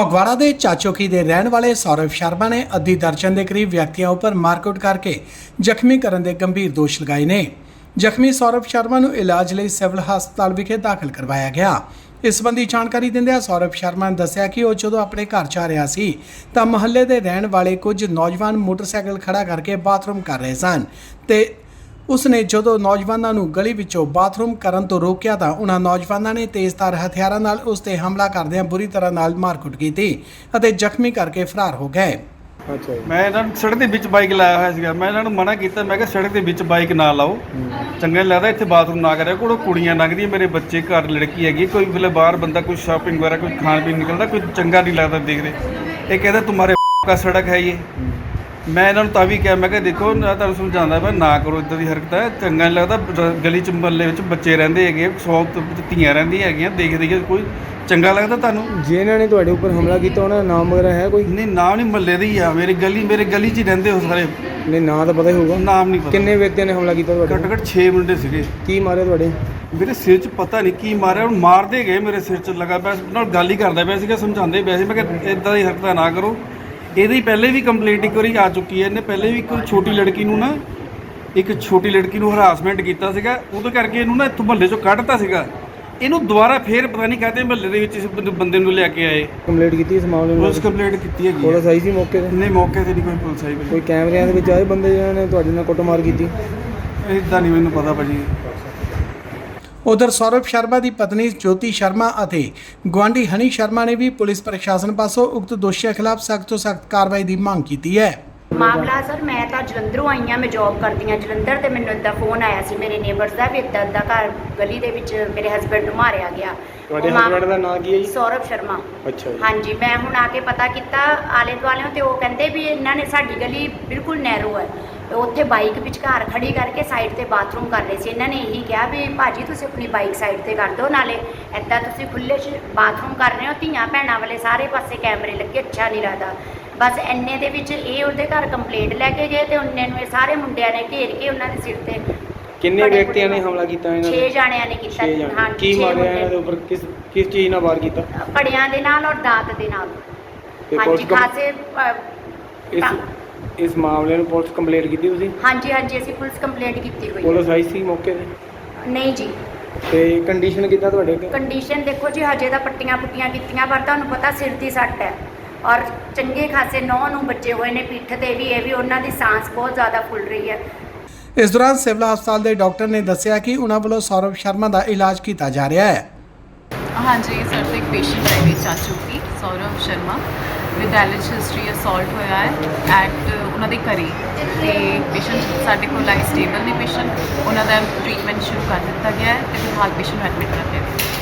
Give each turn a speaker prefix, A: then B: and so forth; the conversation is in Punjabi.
A: ਫਗਵਾੜਾ ਦੇ ਚਾਚੋਕੀ ਦੇ ਰਹਿਣ ਵਾਲੇ ਸੌਰਵ ਸ਼ਰਮਾ ਨੇ ਅੱਧੀ ਦਰਜਨ ਦੇ ਕਰੀਬ ਵਿਅਕਤੀਆਂ ਉੱਪਰ ਮਾਰਕੁੱਟ ਕਰਕੇ ਜ਼ਖਮੀ ਕਰਨ ਦੇ ਗੰਭੀਰ ਦੋਸ਼ ਲਗਾਏ ਨੇ। ਜ਼ਖਮੀ ਸੌਰਵ ਸ਼ਰਮਾ ਨੂੰ ਇਲਾਜ ਲਈ ਸਿਵਲ ਹਸਪਤਾਲ ਵਿਖੇ ਦਾਖਲ ਕਰਵਾਇਆ ਗਿਆ। ਇਸ ਸੰਬੰਧੀ ਜਾਣਕਾਰੀ ਦਿੰਦਿਆਂ ਸੌਰਵ ਸ਼ਰਮਾ ਨੇ ਦੱਸਿਆ ਕਿ ਉਹ ਜਦੋਂ ਆਪਣੇ ਘਰ ਜਾ ਰਿਹਾ ਸੀ, ਤਾਂ ਮੁਹੱਲੇ ਦੇ ਰਹਿਣ ਵਾਲੇ ਕੁਝ ਨੌਜਵਾਨ ਮੋਟਰਸਾਈਕਲ ਖੜਾ ਕਰਕੇ ਬਾਥਰੂਮ ਕਰ ਰਹੇ ਸਨ ਤੇ ਉਸਨੇ ਜਦੋਂ ਨੌਜਵਾਨਾਂ ਨੂੰ ਗਲੀ ਵਿੱਚੋਂ ਬਾਥਰੂਮ ਕਰਨ ਤੋਂ ਰੋਕਿਆ ਤਾਂ ਉਹਨਾਂ ਨੌਜਵਾਨਾਂ ਨੇ ਤੇਜ਼ਧਾਰ ਹਥਿਆਰਾਂ ਨਾਲ ਉਸ ਤੇ ਹਮਲਾ ਕਰਦਿਆਂ ਬੁਰੀ ਤਰ੍ਹਾਂ ਨਾਲ ਮਾਰਕੁੱਟ ਕੀਤੀ ਅਤੇ ਜ਼ਖਮੀ ਕਰਕੇ ਫਰਾਰ ਹੋ ਗਏ।
B: ਅੱਛਾ ਜੀ।
C: ਮੈਂ ਇਹਨਾਂ ਨੂੰ ਸੜਕ ਦੇ ਵਿੱਚ ਬਾਈਕ ਲਾਇਆ ਹੋਇਆ ਸੀਗਾ। ਮੈਂ ਇਹਨਾਂ ਨੂੰ ਮਨਾ ਕੀਤਾ। ਮੈਂ ਕਿਹਾ ਸੜਕ ਦੇ ਵਿੱਚ ਬਾਈਕ ਨਾ ਲਾਓ। ਚੰਗਾ ਨਹੀਂ ਲੱਗਦਾ ਇੱਥੇ ਬਾਥਰੂਮ ਨਾ ਕਰਿਆ ਕੋਲ ਕੁੜੀਆਂ ਲੰਘਦੀਆਂ ਮੇਰੇ ਬੱਚੇ ਘਰ ਲੜਕੀ ਹੈਗੀ। ਕੋਈ ਵੇਲੇ ਬਾਹਰ ਬੰਦਾ ਕੋਈ ਸ਼ਾਪਿੰਗ ਵਗੈਰਾ ਕੋਈ ਖਾਣ ਪੀਣ ਨਿਕਲਦਾ ਕੋਈ ਚੰਗਾ ਨਹੀਂ ਲੱਗਦਾ ਦੇਖਦੇ। ਇਹ ਕਹਿੰਦਾ ਤੁਹਾਰੇ ਕਾ ਸੜਕ ਹੈ ਇਹ। ਮੈਂ ਇਹਨਾਂ ਨੂੰ ਤਾਂ ਵੀ ਕਿਹਾ ਮੈਂ ਕਿਹਾ ਦੇਖੋ ਮੈਂ ਤੁਹਾਨੂੰ ਸਮਝਾਉਂਦਾ ਮੈਂ ਨਾ ਕਰੋ ਇਦਾਂ ਦੀ ਹਰਕਤਾਂ। ਚੰਗਾ ਨਹੀਂ ਲੱਗਦਾ ਰ- ਗਲੀ ਚ ਮਹੱਲੇ ਵਿੱਚ ਬੱਚੇ ਰਹਿੰਦੇ ਹੈਗੇ ਸੌ ਤੋਂ ਧੀਆਂ ਰਹਿੰਦੀਆਂ ਹੈਗੀਆਂ ਦੇਖ ਦੇਖ ਕੇ ਕੋਈ ਚੰਗਾ ਲੱਗਦਾ ਤੁਹਾਨੂੰ?
B: ਜਿਨ੍ਹਾਂ ਨੇ ਤੁਹਾਡੇ ਉੱਪਰ ਹਮਲਾ ਕੀਤਾ ਉਹਨਾਂ ਦਾ ਨਾਮ ਵਗੈਰਾ ਹੈ ਕੋਈ?
C: ਨਹੀਂ ਨਾਮ ਨਹੀਂ ਮਹੱਲੇ ਦੇ ਹੀ ਆ ਮੇਰੀ ਗਲੀ ਮੇਰੇ ਗਲੀ 'ਚ ਹੀ ਰਹਿੰਦੇ ਹੋ ਸਾਰੇ।
B: ਨਹੀਂ ਨਾਂ ਤਾਂ ਪਤਾ ਹੀ ਹੋਊਗਾ।
C: ਨਾਮ ਨਹੀਂ ਪਤਾ।
B: ਕਿੰਨੇ ਵਿਅਕਤੀਆਂ ਨੇ ਹਮਲਾ ਕੀਤਾ ਤੁਹਾਡੇ
C: ਘੱਟ? ਘੱਟ 6 ਮੁੰਡੇ ਸੀਗੇ।
B: ਕੀ ਮਾਰਿਆ ਤੁਹਾਡੇ?
C: ਮੇਰੇ ਸਿਰ 'ਚ ਪਤਾ ਨਹੀਂ ਕੀ ਮਾਰਿਆ ਹੁਣ ਮਾਰਦੇ ਗਏ ਮੇਰੇ ਸਿਰ 'ਚ ਲਗਾ ਪਿਆ ਸੀ, ਨਾਲ ਗੱਲ ਹੀ ਕਰਦਾ ਪਿਆ ਸੀਗਾ ਸਮਝਾਉਂਦੇ ਪਿਆ ਸੀ ਮੈਂ ਕਿਹਾ ਇਦਾਂ ਦੀ ਹਰਕਤਾਂ ਨਾ ਕਰੋ। ਇਹਦੀ ਪਹਿਲੇ ਵੀ ਕੰਪਲੇਂਟ ਇੱਕ ਵਾਰੀ ਆ ਚੁੱਕੀ ਹੈ। ਇਹਨੇ ਪਹਿਲੇ ਵੀ ਇੱਕ ਛੋਟੀ ਲੜਕੀ ਨੂੰ ਨਾ ਇੱਕ ਛੋਟੀ ਲੜਕੀ ਨੂੰ ਹਰਾਸਮੈਂਟ ਕੀਤਾ ਸੀਗਾ। ਉਹਦੇ ਕਰਕੇ ਇਹਨੂੰ ਨਾ ਇੱਥੋਂ ਮਹੱਲੇ 'ਚੋਂ ਕੱਢਤਾ ਸੀਗਾ। ਇਹਨੂੰ ਦੁਬਾਰਾ ਫੇਰ ਪਤਾ ਨਹੀਂ ਕਾਹਤੇ ਮਹੱਲੇ ਦੇ ਵਿੱਚ ਇਸ ਬੰਦੇ- ਬੰਦੇ ਨੂੰ ਲਿਆ ਕੇ ਆਏ।
B: ਕੰਪਲੀਟ ਕੀਤੀ ਇਸ ਮਾਮਲੇ ਨੂੰ?
C: ਪੁਲਿਸ ਕੰਪਲੇਂਟ ਕੀਤੀ ਹੈਗੀ
B: ਪੁਲਿਸ
C: ਹੈ।
B: ਆਈ ਸੀ ਮੌਕੇ ਤੇ?
C: ਨਹੀਂ ਮੌਕੇ ਤੇ ਨਹੀਂ ਕੋਈ ਪੁਲਿਸ ਆਈ
B: ਕੋਈ ਕੈਮਰਿਆਂ ਦੇ ਵਿੱਚ ਆਏ ਬੰਦੇ ਜਿਹਨਾਂ ਨੇ ਤੁਹਾਡੇ ਨਾਲ ਕੁੱਟਮਾਰ ਕੀਤੀ?
C: ਇਦਾਂ ਨਹੀਂ ਮੈਨੂੰ ਪਤਾ ਭਾਜੀ।
A: ਉਧਰ ਸੌਰਵ ਸ਼ਰਮਾ ਦੀ ਪਤਨੀ ਜੋਤੀ ਸ਼ਰਮਾ ਅਤੇ ਗੁਆਂਢੀ ਹਨੀ ਸ਼ਰਮਾ ਨੇ ਵੀ ਪੁਲਿਸ ਪ੍ਰਸ਼ਾਸਨ ਪਾਸੋਂ ਉਕਤ ਦੋਸ਼ੀਆਂ ਖਿਲਾਫ ਸਖਤ ਤੋਂ ਸਖਤ ਕਾਰਵਾਈ ਦੀ ਮੰਗ ਕੀਤੀ ਹੈ।
D: ਮਾਮਲਾ ਸਰ ਮੈਂ ਤਾਂ ਜਲੰਧਰੋਂ ਆਈ ਹਾਂ ਮੈਂ ਜੌਬ ਕਰਦੀ ਹਾਂ ਜਲੰਧਰ ਤੇ ਮੈਨੂੰ ਇੱਦਾਂ ਫੋਨ ਆਇਆ ਸੀ ਮੇਰੇ ਨੇਬਰਸ ਦਾ ਵੀ ਇੱਦਾਂ ਇੱਦਾਂ ਘਰ ਗਲੀ ਦੇ ਵਿੱਚ ਮੇਰੇ ਹਸਬੰਡ ਨੂੰ ਮਾਰਿਆ ਗਿਆ।
B: ਤੁਹਾਡੇ
D: ਉਹ ਮਾਮ-
B: ਹਸਬੰਡ ਦਾ ਨਾਂ ਕੀ ਹੈ ਜੀ?
D: ਸੌਰਵ ਸ਼ਰਮਾ।
B: ਅੱਛਾ ਜੀ।
D: ਹਾਂਜੀ ਮੈਂ ਹੁਣ ਆ ਕੇ ਪਤਾ ਕੀਤਾ ਆਲੇ ਦੁਆਲਿਆਂ ਤੇ ਉਹ ਕਹਿੰਦੇ ਵੀ ਇਹਨਾਂ ਨੇ ਸਾਡੀ ਗਲੀ ਬਿਲਕੁਲ ਨੈਰੋ ਹੈ। ਤੇ ਉੱਥੇ ਬਾਈਕ ਵਿਚਕਾਰ ਖੜੀ ਕਰਕੇ ਸਾਈਡ ਤੇ ਬਾਥਰੂਮ ਕਰ ਰਹੇ ਸੀ। ਇਹਨਾਂ ਨੇ ਇਹੀ ਕਿਹਾ ਵੀ ਭਾਜੀ ਤੁਸੀਂ ਆਪਣੀ ਬਾਈਕ ਸਾਈਡ ਤੇ ਕਰ ਦਿਓ ਨਾਲੇ ਐਦਾਂ ਤੁਸੀਂ ਖੁੱਲੇ 'ਚ ਬਾਥਰੂਮ ਕਰ ਰਹੇ ਹੋ ਧੀਆਂ ਭੈਣਾਂ ਵਾਲੇ ਸਾਰੇ ਪਾਸੇ ਕੈਮਰੇ ਲੱਗੇ ਅੱਛਾ ਨਹੀਂ ਲੱਗਦਾ। ਬਸ ਐਨੇ ਦੇ ਵਿੱਚ ਇਹ ਉਹਦੇ ਘਰ ਕੰਪਲੇਂਟ ਲੈ ਕੇ ਗਏ ਤੇ ਉਹਨੇ ਨੂੰ ਇਹ ਸਾਰੇ ਮੁੰਡਿਆਂ ਨੇ ਘੇਰ ਕੇ ਉਹਨਾਂ ਦੇ ਸਿਰ ਤੇ
B: ਕਿੰਨੇ
D: ਬੜੇ
B: ਵਿਅਕਤੀਆਂ ਨੇ ਹਮਲਾ ਕੀਤਾ ਇਹਨਾਂ
D: 6 ਜਾਣਿਆਂ ਨੇ ਕੀਤਾ।
B: ਛੇ ਜਾਣੇ।
D: ਹਾਂਜੀ,
B: ਕੀ
D: ਛੇ
B: ਮਾਰਿਆ
D: ਮੁੰਡੇ।
B: ਇਹਨਾਂ ਦੇ ਉੱਪਰ? ਕਿਸ ਕਿਸ ਚੀਜ਼ ਨਾਲ ਵਾਰ ਕੀਤਾ?
D: ਪੜਿਆਂ ਦੇ ਨਾਲ ਔਰ ਦਾਤ ਦੇ ਨਾਲ।
B: ਤੇ
D: ਹਾਂਜੀ
B: ਪੁਲਿਸ ਕੰਪ-
D: ਖਾਸੇ ਅ,
B: ਇਸ ਇਸ ਮਾਮਲੇ ਨੂੰ ਪੁਲਿਸ ਕੰਪਲੀਟ ਕੀਤੀ ਤੁਸੀਂ?
D: ਹਾਂਜੀ ਹਾਂਜੀ ਅਸੀਂ ਪੁਲਿਸ ਕੰਪਲੇਂਟ ਕੀਤੀ ਹੋਈ ਹੈ।
B: ਪੁਲਿਸ ਆਈ ਸੀ ਮੌਕੇ ਤੇ?
D: ਨਹੀਂ ਜੀ।
B: ਤੇ ਕੰਡੀਸ਼ਨ ਕਿੱਦਾਂ ਤੁਹਾਡੇ?
D: ਕੰਡੀਸ਼ਨ ਦੇਖੋ ਜੀ ਹਜੇ ਤਾਂ ਪੱਟੀਆਂ ਪੁੱਟੀਆਂ ਕੀਤੀਆਂ ਪਰ ਤੁਹਾਨੂੰ ਪਤਾ ਸਿਰ ਦੀ ਸੱਟ ਹੈ। ਔਰ ਚੰਗੇ ਖਾਸੇ ਨੌ ਨੂੰ ਬੱਚੇ ਹੋਏ ਨੇ ਪਿੱਠ ਤੇ ਵੀ ਇਹ ਵੀ ਉਹਨਾਂ ਦੀ ਸਾਂਸ ਬਹੁਤ ਜ਼ਿਆਦਾ ਫੁੱਲ ਰਹੀ ਹੈ।
A: ਇਸ ਦੌਰਾਨ ਸਿਵਲ ਹਸਪਤਾਲ ਦੇ ਡਾਕਟਰ ਨੇ ਦੱਸਿਆ ਕਿ ਉਹਨਾਂ ਵੱਲੋਂ ਸੌਰਵ ਸ਼ਰਮਾ ਦਾ ਇਲਾਜ ਕੀਤਾ ਜਾ ਰਿਹਾ ਹੈ।
E: ਹਾਂਜੀ ਸਰ ਤੇ ਇੱਕ ਪੇਸ਼ੈਂਟ ਹੈ ਵੀ ਚਾਚੂ ਦੀ Saurav Sharma. With allergy history assault ਹੋਇਆ ਹੈ ਐਟ ਉਹਨਾਂ ਦੇ ਘਰੇ। ਤੇ ਪੇਸ਼ੈਂਟ ਸਾਡੇ ਕੋਲ ਆਈ ਸਟੇਬਲ ਨੇ ਪੇਸ਼ੈਂਟ ਉਹਨਾਂ ਦਾ ਟ੍ਰੀਟਮੈਂਟ ਸ਼ੁਰੂ ਕਰ ਦਿੱਤਾ ਗਿਆ ਹੈ ਤੇ ਫਿਲਹਾਲ ਪੇਸ਼ੈਂਟ ਐਡਮਿਟ ਕਰ ਲਿਆ